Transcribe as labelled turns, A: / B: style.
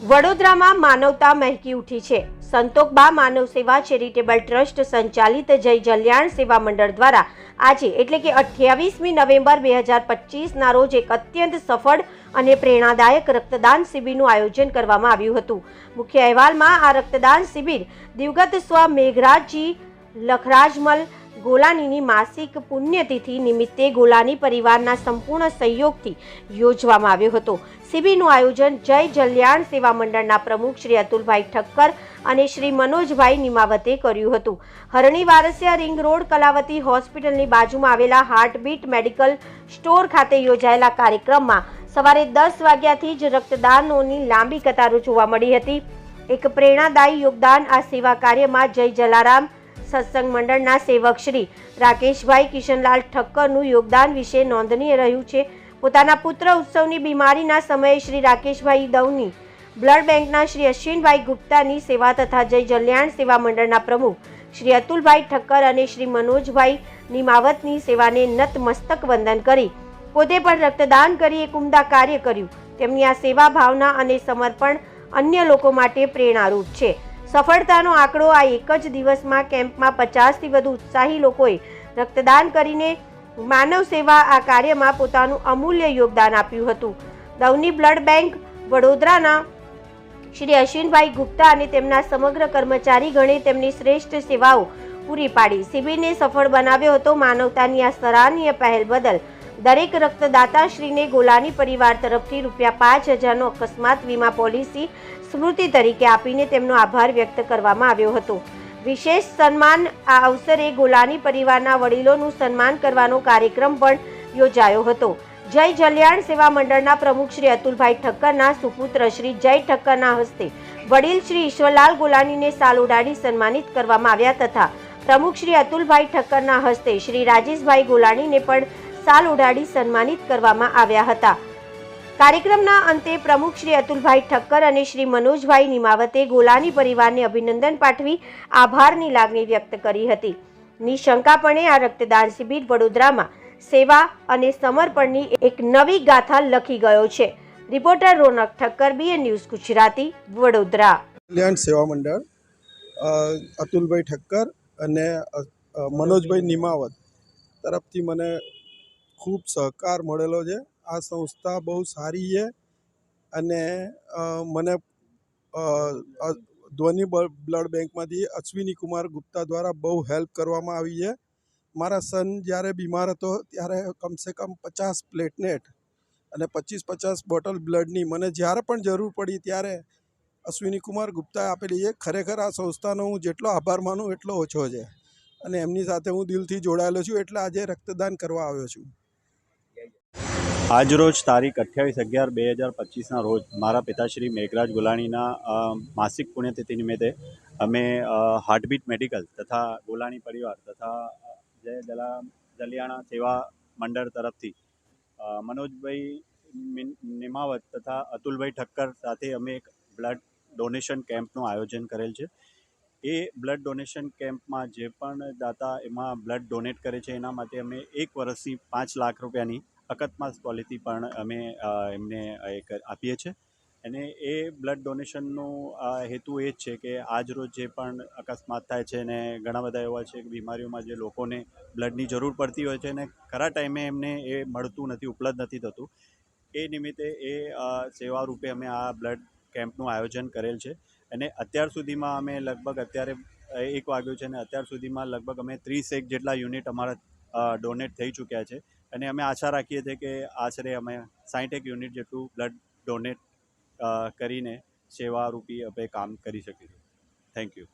A: વડોદરામાં માનવતા મહેકી ઉઠી છે. સંતોકબા માનવ સેવા ચેરિટેબલ ટ્રસ્ટ સંચાલિત જય જલ્યાણ સેવા મંડળ દ્વારા આજે એટલે કે અઠ્યાવીસમી નવેમ્બર બે હજાર પચીસના રોજ એક અત્યંત સફળ અને પ્રેરણાદાયક રક્તદાન શિબિરનું આયોજન કરવામાં આવ્યું હતું. મુખ્ય અહેવાલમાં આ રક્તદાન શિબિર દિવગત સ્વ મેઘરાજજી લખરાજમલ ગોલાનીની માસિક પુણ્યતિથિ નિમિત્તે ગોલાની પરિવારના સંપૂર્ણ સહયોગથી યોજવામાં આવ્યો હતો. શિબિરનું આયોજન જય જલ્યાણ સેવા મંડળના પ્રમુખ શ્રી અતુલભાઈ ઠક્કર અને શ્રી મનોજભાઈ નિમાવતે કર્યું હતું. હરણી વારસિયા રિંગ રોડ કલાવતી હોસ્પિટલની બાજુમાં આવેલા હાર્ટબીટ મેડિકલ સ્ટોર ખાતે યોજાયેલા કાર્યક્રમમાં સવારે દસ વાગ્યાથી જ રક્તદાનોની લાંબી કતારો જોવા મળી હતી. એક પ્રેરણાદાયી યોગદાન આ સેવા કાર્યમાં જય જલારામ સત્સંગ મંડળના સેવક શ્રી રાકેશભાઈ કિશનલાલ ઠક્કરનું યોગદાન વિશે નોંધનીય રહ્યું છે. પોતાના પુત્ર ઉત્સવની બીમારીના સમયે શ્રી રાકેશભાઈ દવની બ્લડ બેંકના શ્રી અશ્વિનભાઈ ગુપ્તાની સેવા તથા જય જલ્યાણ સેવા મંડળના પ્રમુખ શ્રી અતુલભાઈ ઠક્કર અને શ્રી મનોજભાઈ નિમાવતની સેવાને નતમસ્તક વંદન કરી. પોતે પણ રક્તદાન કરી એક ઉમદા કાર્ય કર્યું. તેમની આ સેવા ભાવના અને સમર્પણ અન્ય લોકો માટે પ્રેરણારૂપ છે. સફળતાનો આંકડો આ એક જ દિવસમાં કેમ્પમાં પચાસથી વધુ ઉત્સાહી લોકોએ રક્તદાન કરીને માનવ સેવા આ કાર્યમાં પોતાનું અમૂલ્ય યોગદાન આપ્યું હતું. દવની બ્લડ બેંક વડોદરાના શ્રી અશ્વિનભાઈ ગુપ્તા અને તેમના સમગ્ર કર્મચારી ગણે તેમની શ્રેષ્ઠ સેવાઓ પૂરી પાડી. શિબિરને સફળ બનાવ્યો હતો માનવતાની આ સરાહનીય પહેલ બદલ. દરેક રક્તદાતાશ્રીને ગોલાની પરિવાર તરફથી રૂપિયા પાંચ હજારનો અકસ્માત વીમા પોલિસી સ્મૃતિ તરીકે આપીને તેમનો આભાર વ્યક્ત કરવામાં આવ્યો હતો. વિશેષ સન્માન આ અવસરે ગોલાની પરિવારના વડીલોનું સન્માન કરવાનો કાર્યક્રમ પણ યોજાયો હતો. જય જલ્યાણ સેવા મંડળના પ્રમુખ શ્રી અતુલભાઈ ઠક્કરના સુપુત્ર શ્રી જય ઠક્કરના હસ્તે વડીલ શ્રી ઈશ્વરલાલ ગોલાનીને સાલ ઉડાડી સન્માનિત કરવામાં આવ્યા તથા પ્રમુખ શ્રી અતુલભાઈ ઠક્કરના હસ્તે શ્રી રાજેશભાઈ ગોલાણીને પણ સાલ ઉડાડી સન્માનિત કરવામાં આવ્યા હતા. કાર્યક્રમના અંતે પ્રમુખ શ્રી અતુલભાઈ ઠક્કર અને શ્રી મનોજભાઈ નિમાવતે ગોલાની પરિવારને અભિનંદન પાઠવી આભારની લાગણી વ્યક્ત કરી હતી. નિશંકાપણે આ રક્તદાન શિબિર વડોદરામાં સેવા અને સમર્પણની એક નવી ગાથા લખી ગયો છે. Reporter Ronak Thakkar BA news Gujarati, Vadodara.
B: Kalyan Seva Mandal Atulbhai Thakkar અને મનોજભાઈ નિમાવત તરફથી મને ખૂબ સહકાર મળેલો છે. આ સંસ્થા બહુ સારી છે અને મને ધ્વનિ બ્લડ બેંકમાંથી અશ્વિની કુમાર ગુપ્તા દ્વારા બહુ હેલ્પ કરવામાં આવી છે. મારા સન જ્યારે બીમાર હતો ત્યારે કમસે કમ પચાસ પ્લેટનેટ અને પચીસ પચાસ બોટલ બ્લડની મને જ્યારે પણ જરૂર પડી ત્યારે અશ્વિની કુમાર ગુપ્તાએ આપેલી છે, ખરેખર આ સંસ્થાનો હું જેટલો આભાર માનું એટલો ઓછો છે અને એમની સાથે હું દિલથી જોડાયેલો છું એટલે આજે રક્તદાન કરવા આવ્યો છું.
C: આજરોજ તારીખ અઠ્યાવીસ અગિયાર બે હજાર પચીસના રોજ મારા પિતાશ્રી મેઘરાજ ગુલાણીના માસિક પુણ્યતિથિ નિમિત્તે અમે હાર્ટબીટ મેડિકલ તથા ગોલાણી પરિવાર તથા જય દલા જલિયાણા સેવા મંડળ તરફથી મનોજભાઈ મિન- નિમાવત તથા અતુલભાઈ ઠક્કર સાથે અમે એક બ્લડ ડોનેશન કેમ્પનું આયોજન કરેલ છે. એ બ્લડ ડોનેશન કેમ્પમાં જે પણ દાતા એમાં બ્લડ ડોનેટ કરે છે, એના માટે અમે એક વર્ષથી પાંચ લાખ રૂપિયાની અકસ્માત પોલિસી પણ અમે એમને એક આપીએ છીએ અને એ બ્લડ ડોનેશનનો હેતુ એ જ છે કે આજ રોજ જે પણ અકસ્માત થાય છે ને ઘણા બધા એવા છે કે બીમારીઓમાં જે લોકોને બ્લડની જરૂર પડતી હોય છે ને ખરા ટાઈમે એમને એ મળતું નથી, ઉપલબ્ધ નથી થતું. એ નિમિત્તે એ સેવા રૂપે અમે આ બ્લડ કેમ્પનું આયોજન કરેલ છે. અને અત્યાર સુધીમાં અમે લગભગ અત્યારે એક વાગ્યું છે અને અત્યાર સુધીમાં લગભગ અમે ત્રીસેક જેટલા યુનિટ અમારા ડોનેટ થઈ ચૂક્યા છે. અને અમે આશા રાખીએ છીએ કે આશરે અમે સાઠેક યુનિટ જેટલું બ્લડ ડોનેટ કરીને સેવારૂપી આપણે કામ કરી શકીશું. Thank you.